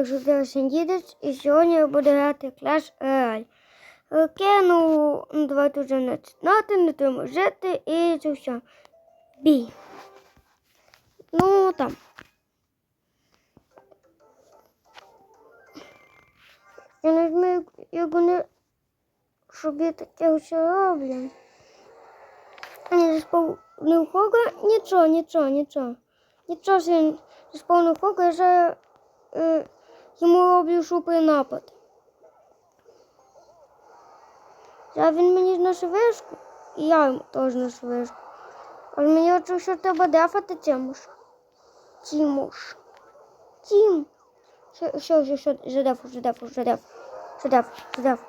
як завжди сидіть, і сьогодні я буду грати Clash Royale. Окей, ну, давайте вже не читати, не треба жити і це все. Бій. Ну, там. Я не знаю, як вони собі таке все роблять. Не сповнив хога, нічого, нічого, нічого. Нічого що він сповнив хога, я вже е, йому роблю шупий напад. Зараз він мені на швишку, і я йому теж на швишку. Але мені очі, що треба дефати Тимуш. Тимуш. Тим. Що, що, що, що, жадефу, жадефу, жадефу, жадефу, жадефу.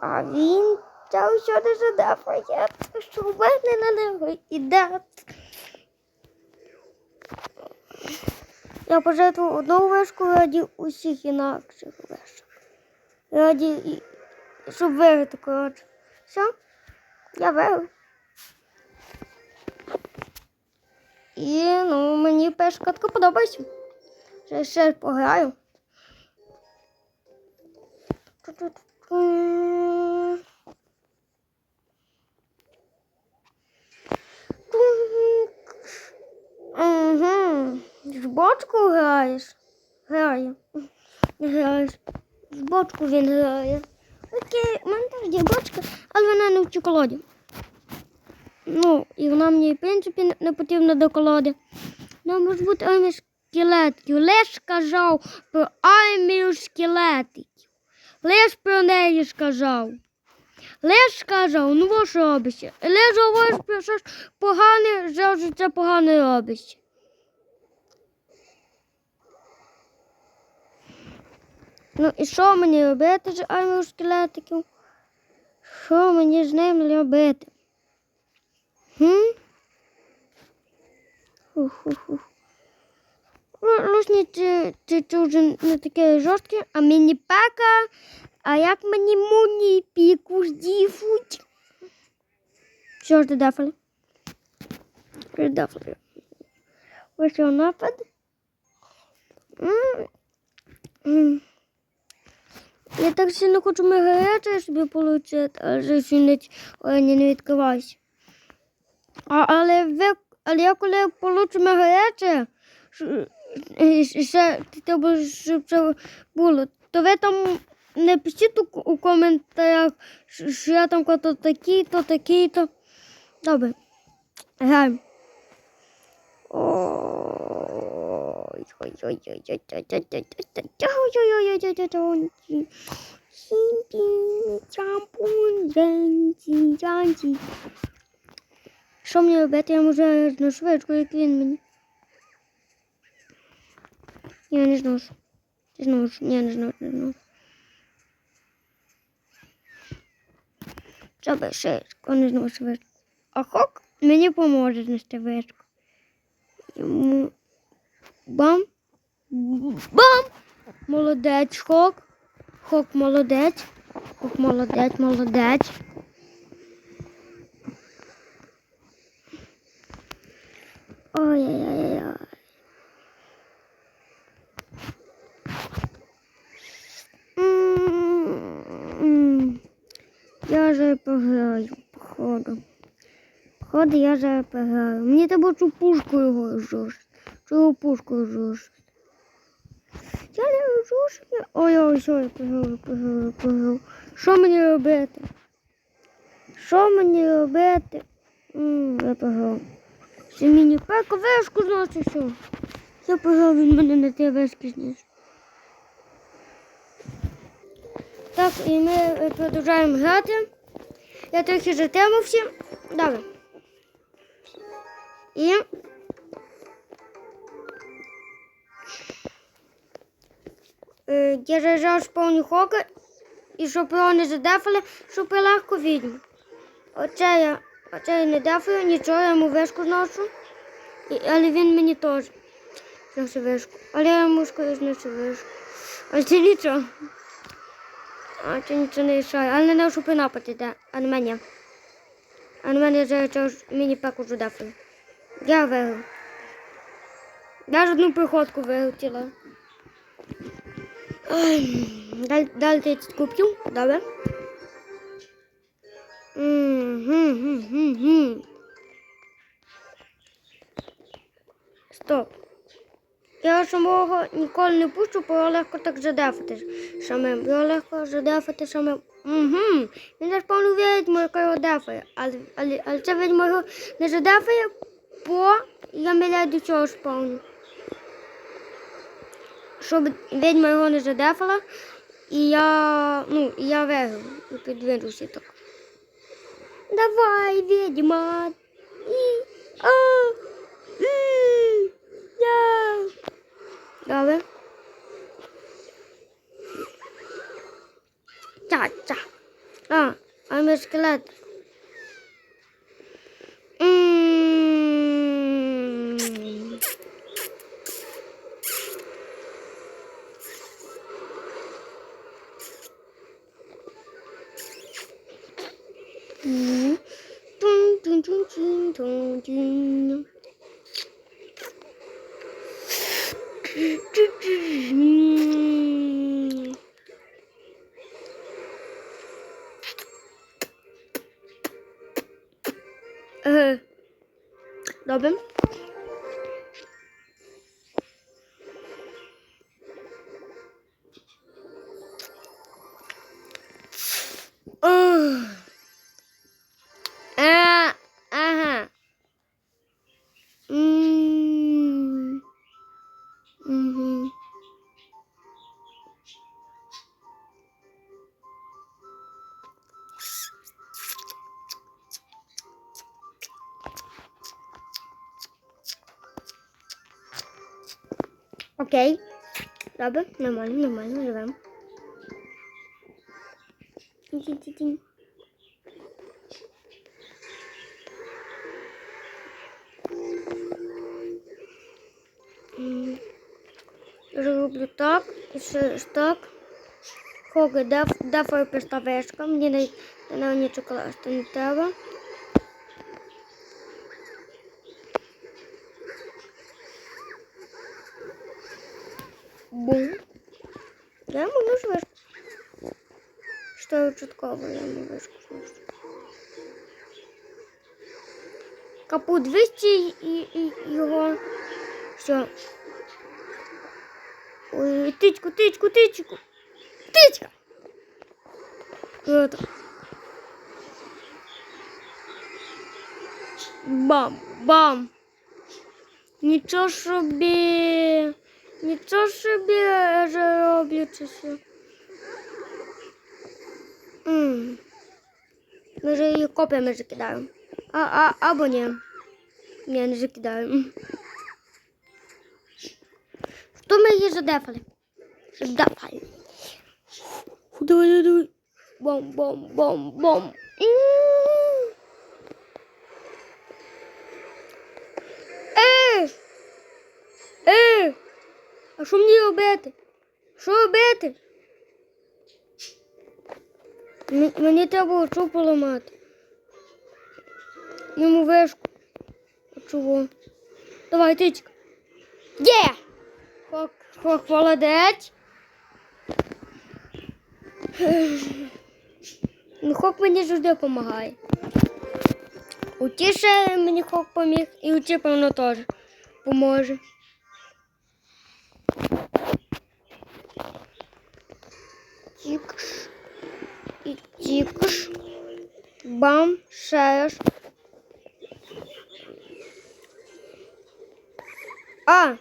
А він та що не жадефує, що в мене на нього іде. Я пожертвую одну вишку раді усіх інакших вишок. Раді, щоб виграти, коротше. Все, я виграв. І ну, мені перша катка подобається. Ще, ще пограю. Ту-ту-ту. Угу. З бочку граєш? Грає. Граєш. З бочку він грає. Окей, у мене теж є бочка, але вона не в чоколаді. Ну, і вона мені, в принципі, не- потрібна до колоди. Нам може бути армія скелетів. Лиш казав про армію скелетиків. Лиш про неї сказав. Лиш казав, ну во що робиться? Лиш говориш про щось погане, завжди це погане робиться. Ну і що мені робити з армією скелетиків? Що мені з ним робити? Хм? Ху-ху-ху. Ну, Лусні це, вже не таке жорстке, а мені пека. А як мені муні піку здіфуть? Що ж додафали? Додафали. Його напад. М. Я так сильно хочу мегарети собі отримати, але ще не, не відкривайся. А, але, ви, але я коли получу мегарети, ще треба, щоб це було, то ви там не пишіть у, коментарях, що я там то такий, то такий, то. Добре. Граємо. Ой, Що мені робити? Я можу на швидку, як. Я не зношу. Не швидко. А хок мені поможе знести вишку. Йому бам, бам! Молодець, хок. Хок молодець. Хок молодець, молодець. Ой-ой-ой. Я же пограю, походу. Походу, я же пограю. Мені треба цю пушку його жорст. Цю пушку жорст. Я не жорст. Ой, ой, я пограю, пограю, пограю. Що мені робити? Що мені робити? М, Я пограв. Це мені пеко вишку значить що. Я пограв, він мене на ті вишки зніс. Так, і ми продовжуємо грати. Я трохи затримався. Добре. І. Е, Я зажав сповню хока, і щоб його не задефали, щоб легко відьму. Оце я, оце я не дефаю, нічого, я йому вишку зношу. І, але він мені теж зносить вишку. Але я йому скоріше зносив вишку. Але це нічого. А це нічого не рішає. Але не щоб напад іде, а на мене. А на мене вже чогось мені пеку вже. Я виграв. Я ж одну приходку виготіла. Далі, далі 30 кубків. Добре. Стоп. Я самого ніколи не пущу, бо легко так задефати самим. Його легко задефати самим. Угу. Він ж повну відьму, яка його дефає. Але, але, але ця відьма його не задефає, бо я миляю до цього спавню. Щоб відьма його не задефала, і я, ну, я виграв. Підвинувся так. Давай, відьма. І, а, і, я. Добре. Ча-ча. А, а ми скелет. Окей. Добре, нормально, нормально, живемо. Роблю так, ще так. Хоги, твоя приставишка? Мені не, не нічого класти не треба. Бум. Я можу ж вишку. Що чутково я вишку. знайти. Капут 200 і, і, його. Все. Ой, тичку, тичку, тичку. Тичка. Это. Бам, бам. Нічого собі. Нічого собі роблю це все. М. Може її копіями закидаю. А, а, або ні. Ні, не закидаю. М. Що ми її задефали? Задефали. Давай, давай, давай. Бом, бом, бом, бом. М. Ей! Ей! А що мені робити? Що робити? Мені треба оцю поламати. Йому вишку. Чого? Давай, тичка. Є! Хок, хок, молодець. Ну, Хок мені завжди допомагає. У ті ще мені хок поміг, і у ті, певно, теж поможе. Тікш. Тікш. Бам, раз. А!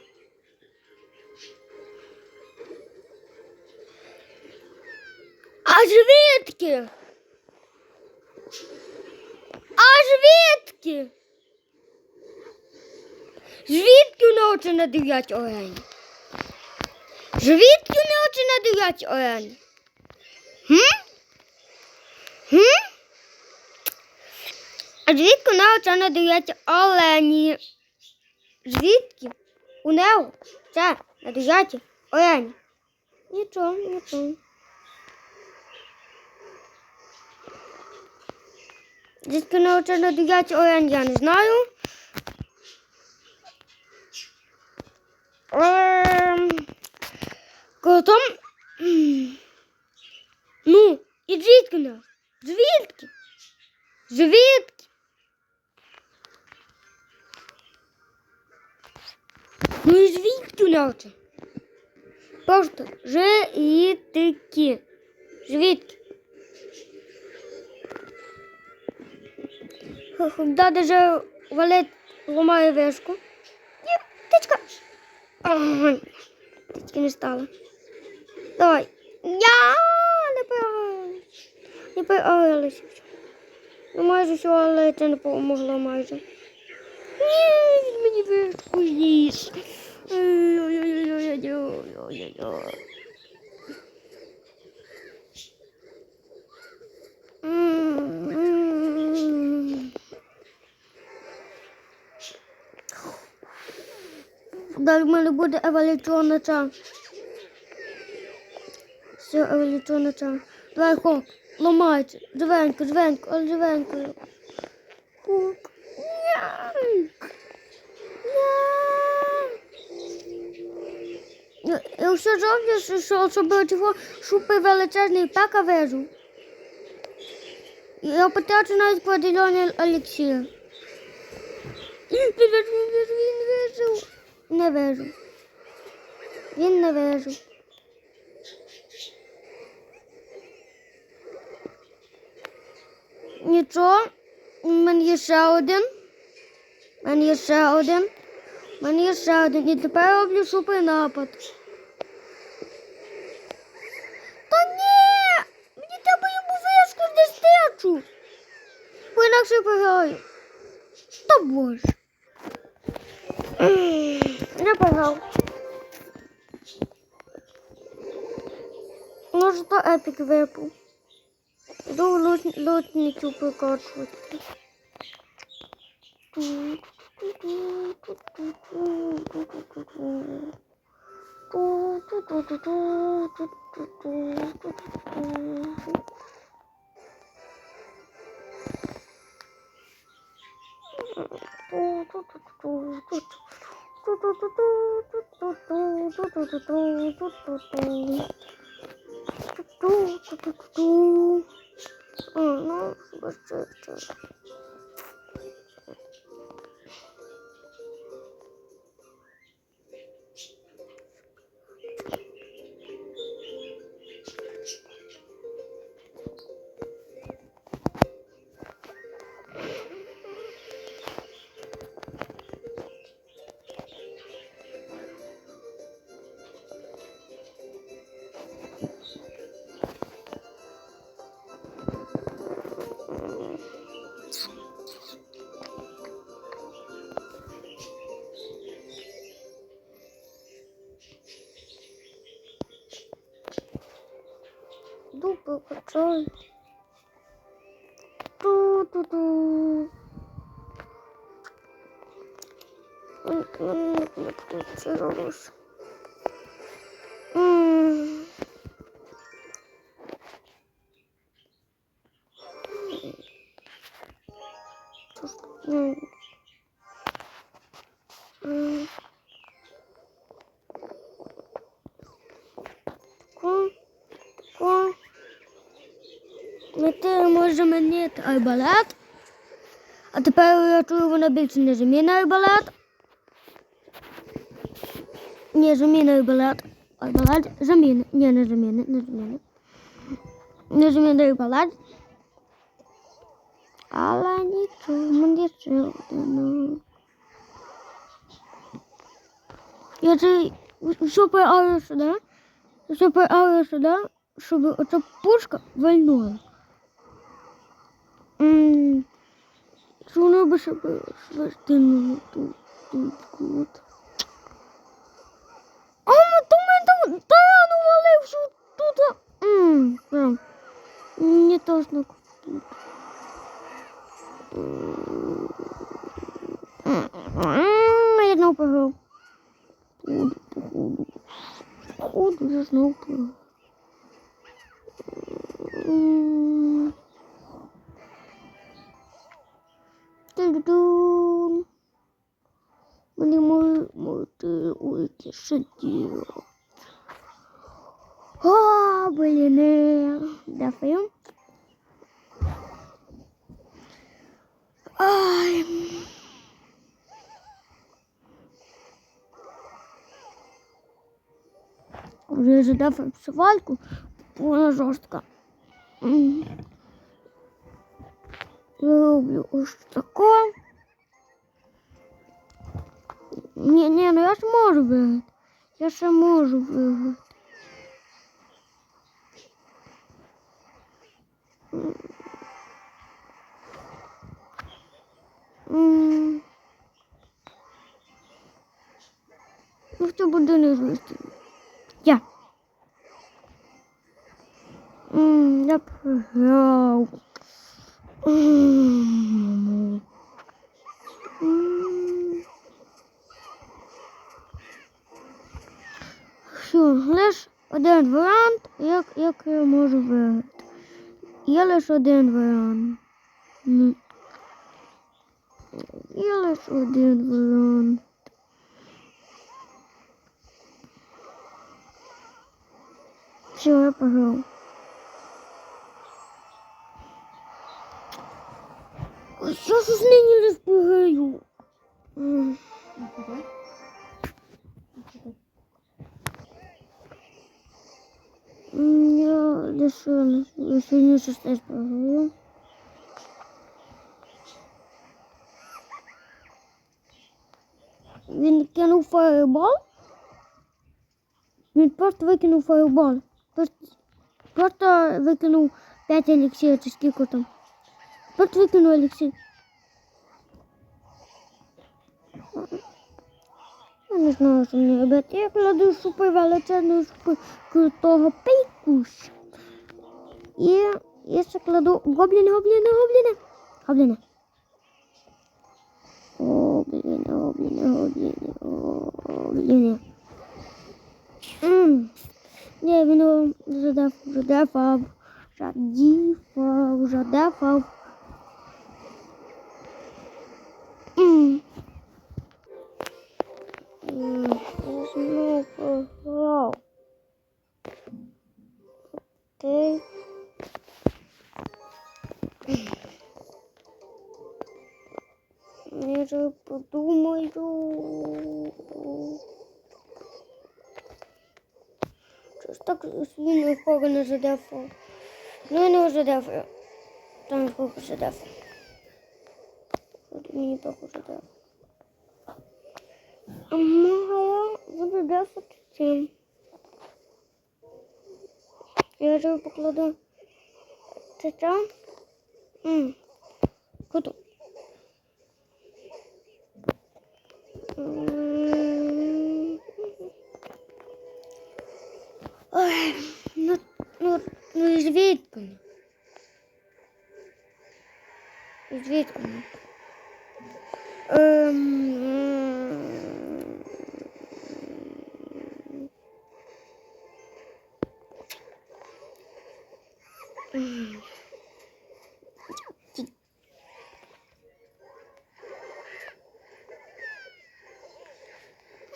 А звідки? А звідки? Звідки нього на 9 орені? Звідки це на 9 орені? Хм? Хм? Звідки нього це на 9 олені? Звідки у нього це на 9 орені? Нічого, нічого. Звідки нього це на 9 орені, я не знаю. Ем, Ну, і звідки нас? Звідки? Звідки? Ну і звідки наче? Просто звідки? Звідки? Да, даже валет ламає вишку. Ні, тичка. Ай, тички не стало. Давай. Я не пираюсь. Не пираюся. Ну, майже все, але це не допомогло майже. Ні, він мені зніс. Далі в мене буде еволюційна ця. Все, еволюційна ця. Давай, хоп, ламається. Живенько, живенько, живенько. Няньк. Я все зроблю, що- цього шупи величезний пека вижу. Я потрачу навіть квадрильйон еліксір. Він вижу, він вижу. Не вижу. Він не вижу. Нічого. У мене є ще один. У мене є ще один. У мене є ще один. І тепер роблю супер напад. Та ні! Мені треба йому вишку дестечу. Бо інакше програю. Та боже. Не програв. Може, то епік випав. Йду лут, 嗯那我这这 Дупи качаю. Ту-ту-ту. М, м, не включилось. М. Мети може замінити арбалет. А тепер я чую, вона більше не заміна арбалет. Ні, заміна арбалет. Арбалет заміна. Ні, не заміна, не заміна. Не заміна арбалет. Але нічого, мені ще одна. Я це супер аеро сюди. Супер аеро сюди, щоб оця пушка вальнула. М, Що вона би ще швидкнула тут, тут, тут. А, ми то ми там тарану валив, що тут. Прям. Не точно Я знову програв. Походу, походу. Походу, я знову програв. Мої мої ульки сиділи. А, Гобліни. Ай. Вже задав псувальку, вона жорстка. Я роблю ось тако. Ні, ні, ну я ж можу виграти. Я ще можу виграти. Ну, хто буде не звести? Я. Я програв. Все, лиш один варіант, як, як я можу виграти. Є лише один варіант. Є лише один варіант. Все, я програв. Ой, Я ж нині Я лише, я сьогодні щось теж програю. Він кинув фаєрбол. Він просто викинув фаєрбол. Просто, просто викинув 5 еліксів чи скільки там. Просто викинув еліксір. Я не знаю, що мені робити. Я кладу шупи величезну шупи крутого пейкуш. І я ще кладу гобліни, гобліни, гобліни. Гобліни. Гобліни, гобліни, гобліни, гобліни. М. Ні, він задефав, задефав, задефав. М. М, Я. Окей. Я вже подумаю. Що ж так він нікого не задефав? Ну, я не задефаю. Там нікого задефав. Мені так задефав. А мага я буду дефати цим. Я вже покладу це там. Куди? Ой, ну, ну, ну звідки? Звідки? Ем... м.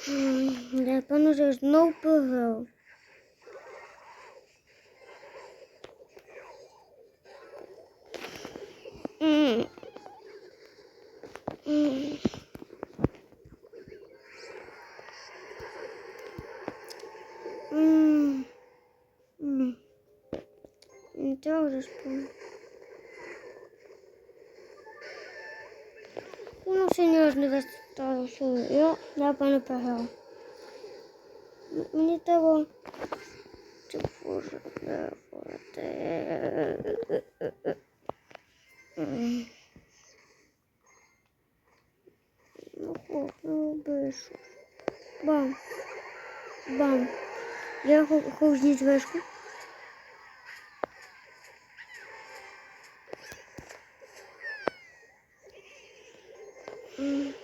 М, Я певно вже знов програв. М. Я вже спомню. Ну, серйозно вистачало, що я, я певно програв. Мені треба типу задефати. М. Ну, хоп, ну, бишу. Бам. Бам. Я хо- хочу зніти вишку. Mm-hmm.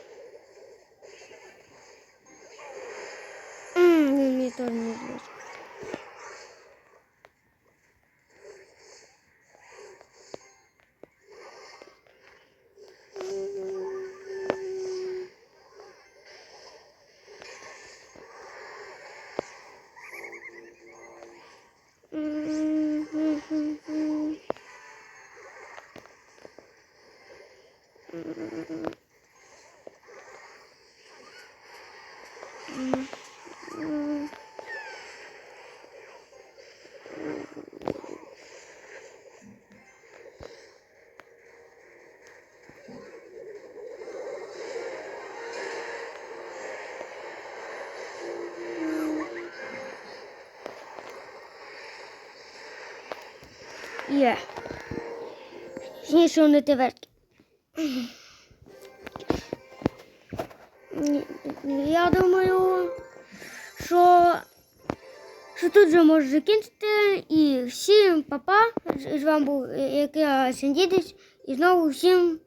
Є. Точніше, вони верхи. Я думаю, що, що тут же можу закінчити. І всім па-па. З вами був е, як я Сендідич. І знову всім